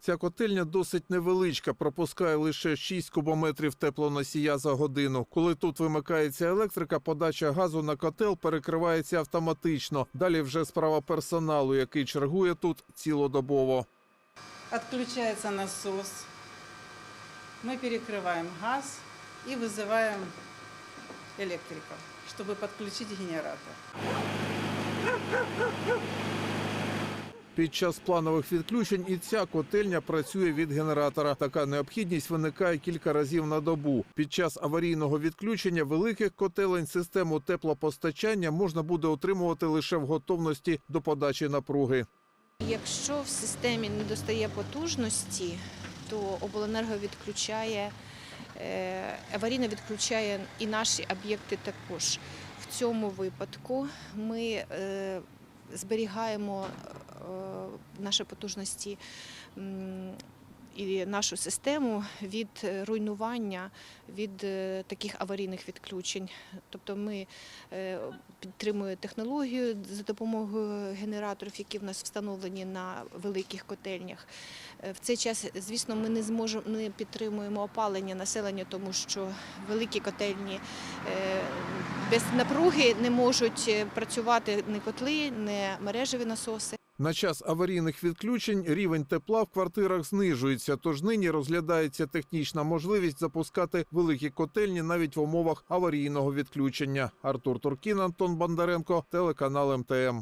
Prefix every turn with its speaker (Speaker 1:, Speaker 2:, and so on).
Speaker 1: Ця котельня досить невеличка, пропускає лише 6 кубометрів теплоносія за годину. Коли тут вимикається електрика, подача газу на котел перекривається автоматично. Далі вже справа персоналу, який чергує тут цілодобово.
Speaker 2: Отключается насос. Мы перекрываем газ и вызываем электриков, чтобы подключить генератор.
Speaker 1: Під час планових відключень і ця котельня працює від генератора. Така необхідність виникає кілька разів на добу. Під час аварійного відключення великих котелень систему теплопостачання можна буде отримувати лише в готовності до подачі напруги.
Speaker 3: Якщо в системі не достає потужності, то обленерго відключає, е, аварійно відключає і наші об'єкти також. В цьому випадку ми е, зберігаємо е, наші потужності і нашу систему від е, руйнування, від е, таких аварійних відключень. Тобто ми е, підтримуємо технологію за допомогою генераторів, які в нас встановлені на великих котельнях. В цей час, звісно, ми не зможемо не підтримуємо опалення населення, тому що великі котельні без напруги не можуть працювати ні котли, ні мережеві насоси.
Speaker 1: На час аварійних відключень рівень тепла в квартирах знижується, тож нині розглядається технічна можливість запускати великі котельні навіть в умовах аварійного відключення. Артур Туркін, Антон Бондаренко, телеканал МТМ.